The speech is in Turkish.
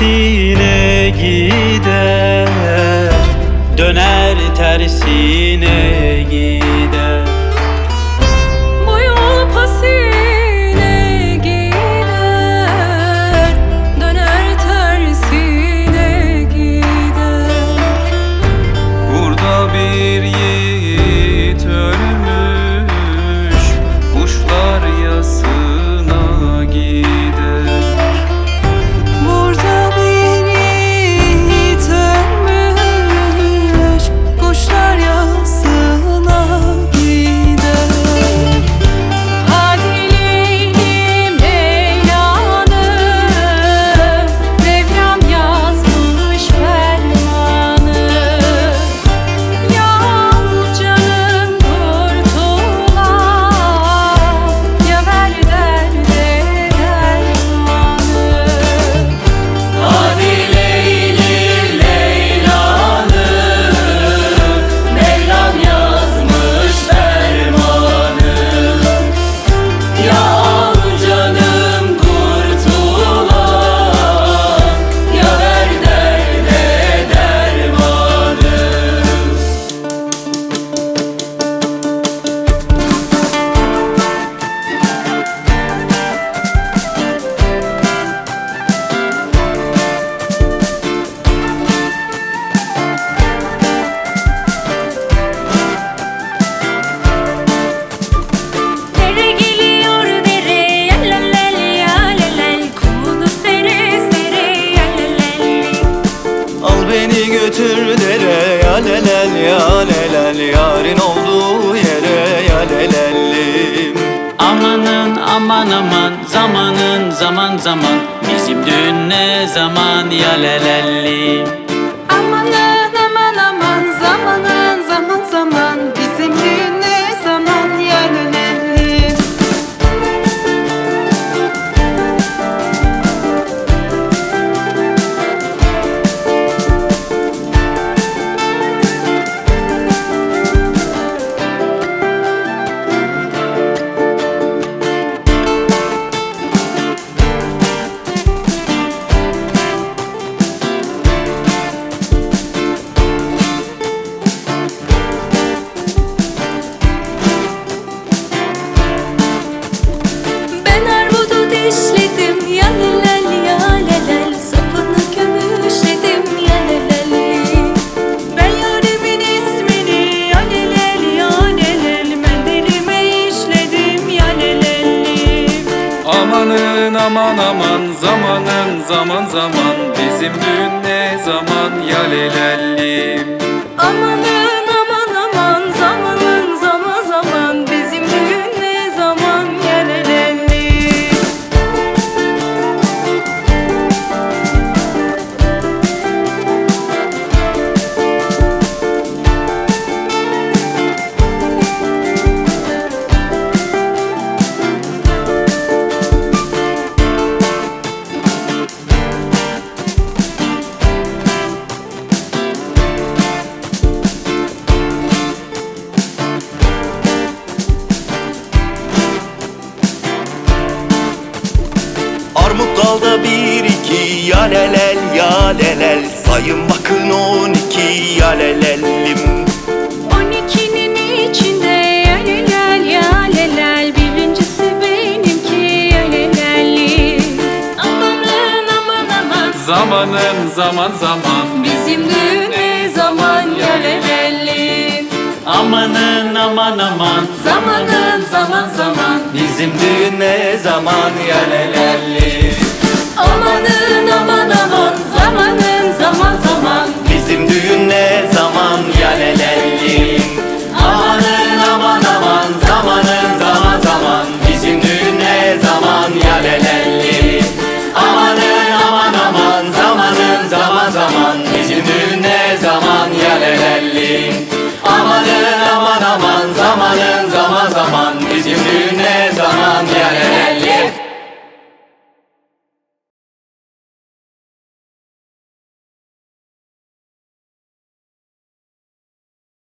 tersine gider. Döner tersine gider ya lelel Yarın olduğu yere ya lelellim Amanın aman aman zamanın zaman zaman. Bizim düğün ne zaman ya lelelli Amanın aman aman zamanın zaman zaman. Bizim düğün ne zaman Amanın Dalda bir iki ya lelel ya lelel Sayın bakın on iki ya lelellim On ikinin içinde yalelel yalelel. Birincisi benimki yalelelli. Amanın aman aman Zamanın zaman zaman. Bizim düğün ne zaman yalelelli. Amanın aman aman. Zamanın zaman zaman. Bizim düğün ne zaman ya lelellim Amanın aman aman. Zamanın zaman zaman. Bizim düğün ne zaman lelellim Amanın aman aman. Zamanın zaman zaman. Bizim düğün ne zaman lelellim Amanın aman aman. Zamanın zaman zaman. Bizim düğün ne zaman lelellim Amanın aman aman. Zamanın zaman zaman